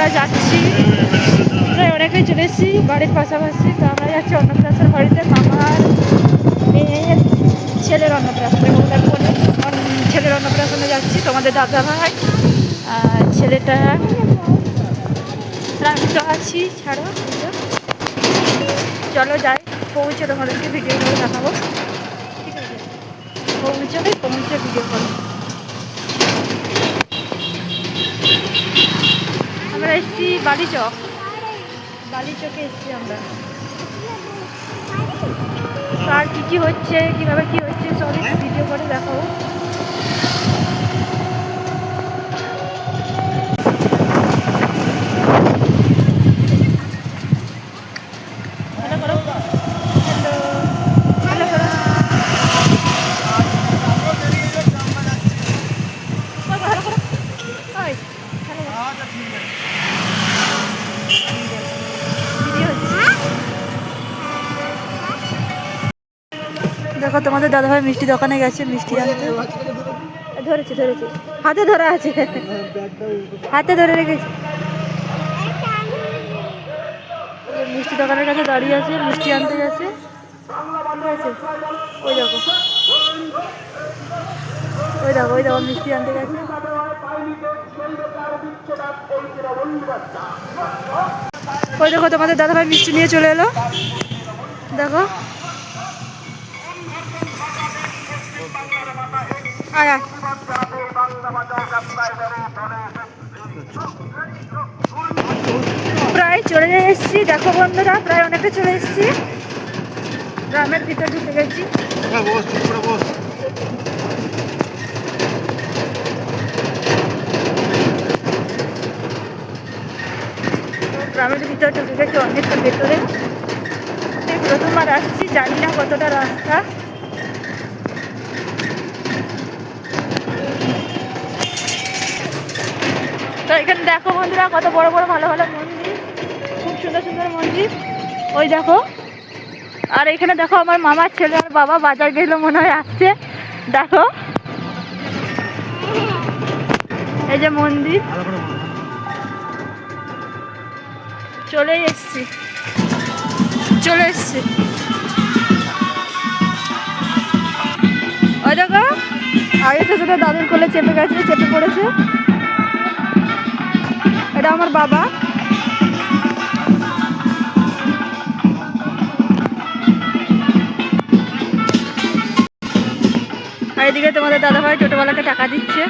আমরা যাচ্ছি। প্রায় অনেকেই চলে এসেছি বাড়ির পাশাপাশি। তো আমরা যাচ্ছি অন্নপ্রাশন বাড়িতে। মামার মেয়ের ছেলের অন্নপ্রাশনে বলে ছেলের অন্নপ্রাশনে যাচ্ছি। তোমাদের দাদা ভাই ছেলেটা আমি তো আছি। ছাড়ো চলো যাই, পৌঁছে তোমাদেরকে ভিডিও করে দেখাবো। ঠিক আছে? পৌঁছবে, পৌঁছে ভিডিও করো এসেছি বালি চক। বালি চকে এসেছি আমরা। কার আর কী কী হচ্ছে কীভাবে কী হচ্ছে সবই ভিডিও করে দেখাবো হ্যালো করো হ্যালো হ্যালো করো হ্যালো করো ওই হ্যালো করো ভিডিও হচ্ছে দেখো, তোমাদের দাদাভাই মিষ্টি দোকানে গেছে, মিষ্টি আনতে। ধরেছে, ধরেছি। হাতে ধরা আছে। হাতে ধরে রেখেছি। মিষ্টি দোকানের কাছে দাঁড়িয়ে আছে, মিষ্টি আনতে গেছে। ওই দেখো। ওই দেখো ওই দেখো, মিষ্টি আনতে গেছে। ওই দেখো, তোমাদের দাদাভাই মিষ্টি নিয়ে চলে এলো। দেখো। প্রায় চলে এসেছি, দেখো বন্ধুরা, প্রায় অনেকটা চলে এসেছি। গ্রামের ভিতর ঢুকে গেছি। গ্রামের ভিতর ঢুকে গেছি অনেকটা ভেতরে। প্রথমবার আসছি, জানি না কতটা রাস্তা। তো এখানে দেখো বন্ধুরা, কত বড় বড় ভালো ভালো মন্দির, খুব সুন্দর সুন্দর মন্দির। ওই দেখো, আর এখানে দেখো আমার মামার ছেলে আর বাবা বাজার গেলো মনে হয় আসছে। দেখো, এই যে মন্দির। চলে এসছি চলে এসছি। ওই দেখো, আগে সেটা দাদুর কোলে চেপে গেছে, চেপে পড়েছে। এটা আমার বাবা। এদিকে তোমাদের দাদাভাই টোটোওয়ালাকে টাকা দিচ্ছে।